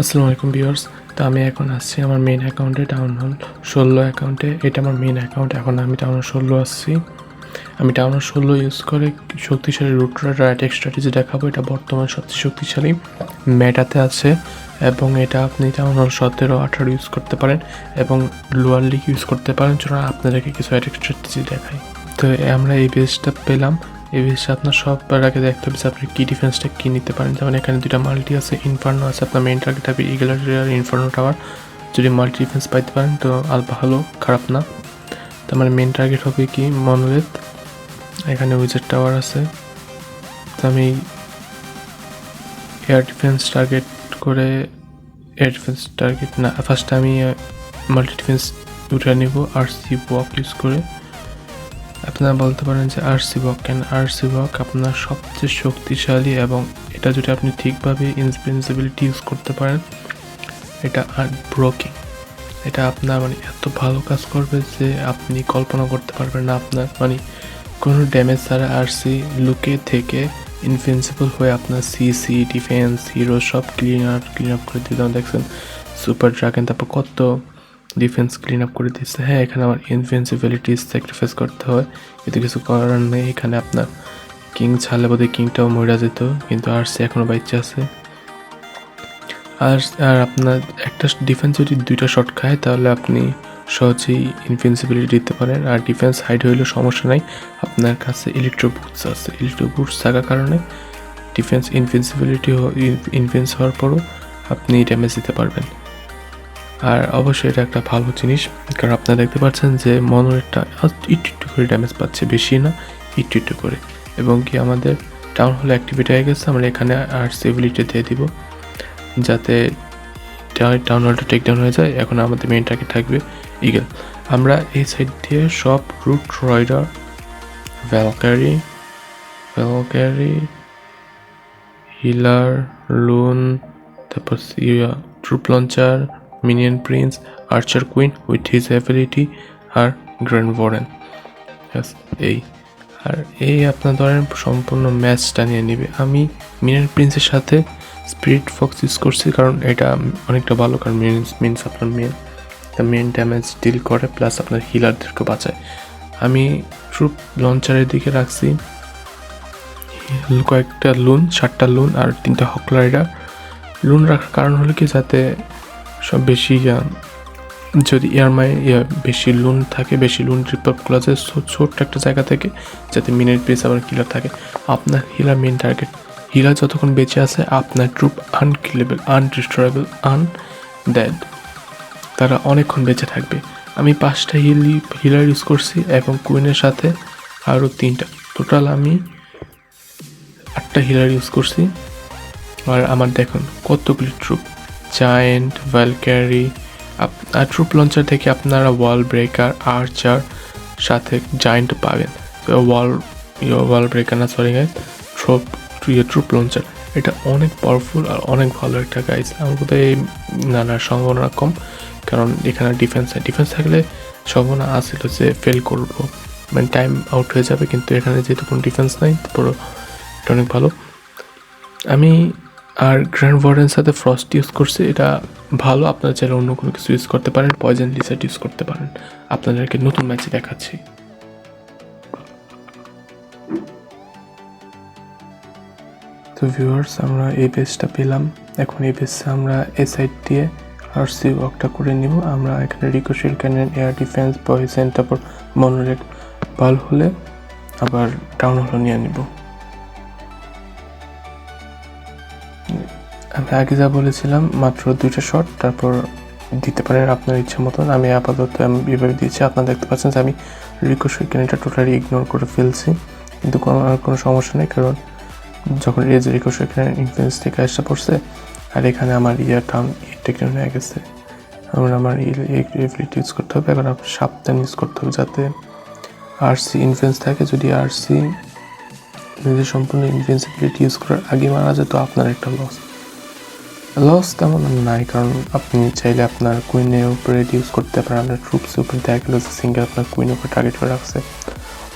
আসসালামু আলাইকুম ভিউয়ার্স। তো আমি এখন আসছি আমার মেন অ্যাকাউন্টে টাউন হল ষোলো অ্যাকাউন্টে এটা আমার মেন অ্যাকাউন্ট এখন আমি টাউন হল ষোলো আসছি। আমি টাউন হল ষোলো ইউজ করে শক্তিশালী রুটরা অ্যাটাক স্ট্র্যাটেজি দেখাবো। এটা বর্তমান সবচেয়ে শক্তিশালী মেটাতে আছে এবং এটা আপনি টাউন হল সতেরো, আঠারো ইউজ করতে পারেন এবং লোয়ার লিগ ইউজ করতে পারেন। চলুন আপনাদেরকে কিছু অ্যাটাক স্ট্র্যাটেজি দেখাই। তো আমরা এই বেসটা পেলাম। এই বেসটা আপনার সবার আগে দেখতে হবে যে আপনি কী ডিফেন্সটা কী নিতে পারেন? যেমন এখানে দুটা মাল্টি আছে ইনফার্নো আছে, আপনার মেইন টার্গেট হবে ইগলার আর ইনফার্নো টাওয়ার যদি মাল্টি ডিফেন্স পাইতে পারেন, তো আর ভালো খারাপ না। তো আমার মেইন টার্গেট হবে কি? মনোলেথ এখানে উইজের টাওয়ার আছে। তো আমি এয়ার ডিফেন্স টার্গেট করে এয়ার ডিফেন্স টার্গেট না ফার্স্ট আমি মাল্টি ডিফেন্স উঠে নিব আর সি বক ইউজ করে। আপনারা বলতে পারেন যে আর সি বক কেন আর সি বক আপনার সবচেয়ে শক্তিশালী এবং এটা যদি আপনি ঠিকভাবে ইনসপেন্সিবিলিটি ইউজ করতে পারেন, এটা আর ব্রোকিং এটা আপনার মানে এত ভালো কাজ করবে যে আপনি কল্পনা করতে পারবেন না আপনার মানে কোনো ড্যামেজ ছাড়া আর সি লুকে থেকে ইনফেন্সিবল হয়ে আপনার সিসি ডিফেন্স হিরো সব ক্লিন আপ ক্লিন আপ করে দিতে দেখছেন সুপার ড্রাগন তারপর কত ডিফেন্স ক্লিন আপ করে দিচ্ছে হ্যাঁ এখানে আমার ইনফেন্সিবিলিটি স্যাক্রিফাইস করতে হয়। কিন্তু কিছু করার নেই। এখানে আপনার কিং ছাড়লে বোধহয় কিংটাও মরে যেত, কিন্তু আর সে এখনও বাচ্চা আছে। আর আর আপনার একটা ডিফেন্স যদি দুইটা শট খায়, তাহলে আপনি সহজেই ইনফেন্সিবিলিটি দিতে পারেন। আর ডিফেন্স হাইড হইলেও সমস্যা নাই। আপনার কাছে ইলেকট্রো বুটস আছে। ইলেকট্রো বুটস থাকার কারণে ডিফেন্স ইনফেন্সিবিলিটি ইনফেন্স হওয়ার পরও আপনি ড্যামেজ দিতে পারবেন। আর অবশ্যই এটা একটা ভালো জিনিস, কারণ আপনারা দেখতে পাচ্ছেন যে মনোরেটটা একটু একটু করে ড্যামেজ পাচ্ছে, বেশি না একটু একটু করে। এবং কি আমাদের টাউন হলে অ্যাক্টিভিটি হয়ে গেছে, আমরা এখানে আর সিভিলিটি দিয়ে দিব, যাতে টাউন হলটা টেক ডাউন হয়ে যায়। এখন আমাদের মেন টার্গেট থাকবে ইগেল আমরা এই সাইড দিয়ে সব root rider valkyrie valkyrie healer loan তারপর troop launcher minion prince archer queen with his ability আর গ্র্যান্ড ওয়ারেন এই আর এই আপনার ধরেন সম্পূর্ণ ম্যাচটা নিয়ে নেবে। আমি মিনিয়ন প্রিন্সের সাথে স্পিরিট ফক্স ইউজ করছি কারণ এটা অনেকটা ভালো কারণ মিনস আপনার মেন মেন ড্যামেজ ডিল করে প্লাস আপনার হিলারদেরকে বাঁচায়। আমি ট্রুপ লঞ্চারের দিকে রাখছি। কয়েকটা লোন সাতটা লোন আর তিনটা হকলাইডার লোন রাখার কারণ হলো কি? যাতে সব বেশি যদি ইয়ারমাই বেশি লোন থাকে, বেশি লোন রিপোর্ট করা যায় ছোট্ট একটা জায়গা থেকে যাতে মিনিট পেস আবার কিলার থাকে। আপনার হিলার মেন টার্গেট হিলা যতক্ষণ বেঁচে আছে, আপনার ট্রুপ আনকিলেবল আনডিস্ট্রয়েবল আন ড্যাড তারা অনেকক্ষণ বেঁচে থাকবে। আমি পাঁচটা হিলি হিলার ইউজ করছি এবং কুইনের সাথে আরও তিনটা। টোটাল আমি আটটা হিলার ইউজ করছি। আর আমার দেখুন, কতগুলি ট্রুপ জায়েন্ট আর ট্রুপ লঞ্চার থেকে আপনারা ওয়াল ব্রেকার আর্চার সাথে জায়েন্ট পাবেন। ওয়াল ওয়াল ব্রেকার না sorry guys troop troop launcher এটা অনেক পাওয়ারফুল আর অনেক ভালো একটা গাইজ আমার বোধহয় এই নানার সম্ভাবনা কম, কারণ এখানে ডিফেন্স ডিফেন্স থাকলে সম্ভাবনা আসছিল যে ফেল করব। মানে টাইম আউট হয়ে যাবে, কিন্তু এখানে যেহেতু কোনো ডিফেন্স নাই তারপর এটা অনেক ভালো। আমি আর গ্র্যান্ড ওয়ার্ডের সাথে ফ্রস্ট ইউজ করছি, এটা ভালো। আপনারা চাইলে অন্য কোনো কিছু ইউজ করতে পারেন পয়জন লিসাইট ইউজ করতে পারেন। আপনাদেরকে নতুন ম্যাচে দেখাচ্ছি। তো ভিউয়ার্স আমরা এই বেসটা পেলাম। এখন এই বেসে আমরা এ সাইড দিয়ে আর সি ওয়ার্কটা করে নিব। আমরা এখানে ricochet cannon air defence poison তারপর মনোরেট ভালো হলে আবার টাউন হলো নিয়ে নিব। আমি আগে যা বলেছিলাম, মাত্র দুইটা শট তারপর দিতে পারেন আপনার ইচ্ছে মতন। আমি আপাতত আমি এভাবে দিয়েছি। আপনারা দেখতে পাচ্ছেন যে আমি রিকোশের ক্যানেনটা টোটালি ইগনোর করে ফেলছি। কিন্তু কোনো, আর কোনো সমস্যা নেই, কারণ যখন রেজ রিকোশের ক্যানেন ইনফ্লুয়েন্স থেকে আসতে পড়ছে, আর এখানে আমার ইয়ার টাউন টেকনিক হয়ে গেছে, আমার আমার এবিলিটি ইউজ করতে হবে। এখন আপনার সাবধান ইউজ করতে হবে যাতে আর সি ইনফ্লুয়েন্স থাকে। যদি আর সি নিজের সম্পূর্ণ ইনফ্লুয়েন্সিবিলিটি ইউজ করার আগে মারা যায়, তো আপনার একটা লস লস তেমন নাই কারণ আপনি চাইলে আপনার কুইনের উপরে ইউজ করতে পারেন। আপনার ট্রুপসের উপরে দেখা গেলো যে সিঙ্গেল আপনার কুইনের উপরে টার্গেট করে রাখছে।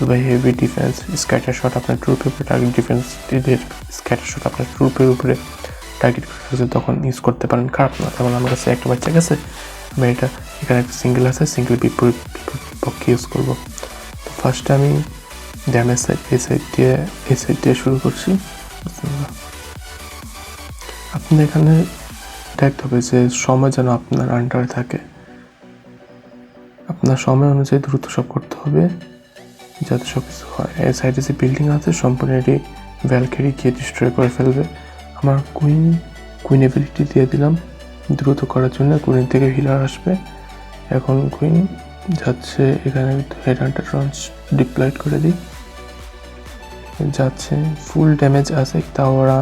বা হেভি ডিফেন্স স্ক্যাটার শট আপনার ট্রুপের উপরে টার্গেট ডিফেন্স স্ক্যাটার শট আপনার ট্রুপের উপরে টার্গেট করে রাখছে, তখন ইউজ করতে পারেন। খারাপ না। যেমন আমার কাছে একটা বাচ্চা গেছে, আমি এটা এখানে একটা সিঙ্গেল আছে সিঙ্গেল বিপরীত পক্ষে ইউজ করব। তো ফার্স্টে আমি ড্যামেজ সাইড এই সাইড দিয়ে এই সাইড দিয়ে শুরু করছি। এখানে দেখতে হবে যে সময় যেন আপনার আন্ডারে থাকে। আপনার সময় অনুযায়ী দ্রুত সব করতে হবে, যাতে সব কিছু হয় এই সাইডে যে বিল্ডিং আছে, সম্পূর্ণ এটি ভ্যালকেরি গিয়ে ডিস্ট্রয় করে ফেলবে। আমার কুইন কুইন এবিলিটি দিয়ে দিলাম। দ্রুত করার জন্য কুইন থেকে হিলার আসবে। এখন কুইন যাচ্ছে এখানে হেড হান্টার লঞ্চ ডিপ্লয়েড করে দিই। যাচ্ছে ফুল ড্যামেজ আছে, তাও ওরা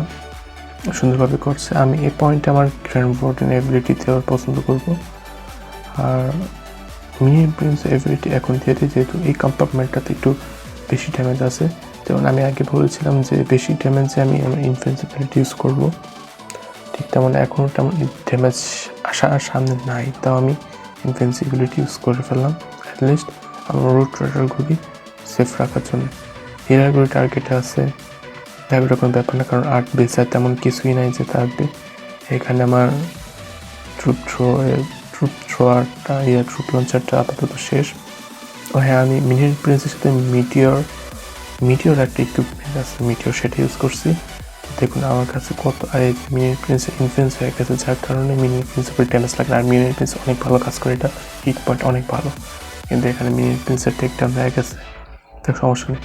সুন্দরভাবে করছে। আমি এই পয়েন্টে আমার গ্র্যান্ড বোর্ডেন এবিলিটি দেওয়ার পছন্দ করব। আর মিনি প্রিন্স এবিলিটি এখন দিয়ে দিই, যেহেতু এই কম্পার্টমেন্টটাতে একটু বেশি ড্যামেজ আছে। যেমন আমি আগে বলেছিলাম যে বেশি ড্যামেজে আমি আমার ইনফেন্সিবিলিটি ইউজ করব। ঠিক তেমন এখনও তেমন ড্যামেজ আসা সামনে নাই, তাও আমি ইনফেন্সিবিলিটি ইউজ করে ফেললাম। অ্যাটলিস্ট আমার রুট রাডারগুলি সেফ রাখার জন্য। হিরারগুলি টার্গেটে আছে। ভেবে কোনো ব্যাপার না, কারণ আর্ট বেসার তেমন কিছুই নাই যে থাকবে এখানে আমার ট্রুপ থ্রো ট্রুপ থ্রোয়ারটা ইয়া ট্রুপ লঞ্চারটা আপাতত শেষ। ও হ্যাঁ আমি মিনিট প্রিন্সের সাথে মিটিওর মিটিওর একটা ইকুইপমেন্ট আছে মিটিওর সেটা ইউজ করছি। দেখুন, আমার কাছে কত মিনিট প্রিন্সের ইনফ্লুয়েন্স হয়ে গেছে, যার কারণে মিনিট প্রিন্সের উপর ড্যামেজ লাগে। আর মিনিট প্রিন্স অনেক ভালো কাজ করে, এটা হিট পয়েন্ট অনেক ভালো। কিন্তু এখানে মিনিট প্রিন্সের টেকডাউন হয়ে গেছে। সমস্যা নেই।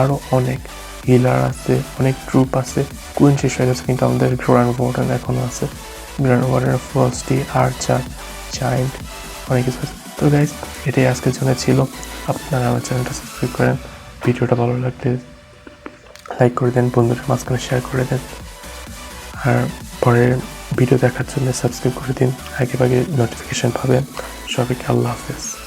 আরও অনেক। হিলার আছে, অনেক ট্রুপ আছে। কুইন শেষ হয়ে গেছে কিন্তু আমাদের গ্রান্ড ওয়ার্ডেন এখনও আছে। Grand warden frosty archer giant অনেক কিছু আছে। তো গাইজ এটাই আজকের জন্য ছিল। আপনারা আমার চ্যানেলটা সাবস্ক্রাইব করেন। ভিডিওটা ভালো লাগলে লাইক করে দেন, বন্ধুদের মাঝখানে শেয়ার করে দেন। আর পরের ভিডিও দেখার জন্য সাবস্ক্রাইব করে দিন। আগে আগে নোটিফিকেশন পাবেন। সবাইকে আল্লাহ হাফেজ।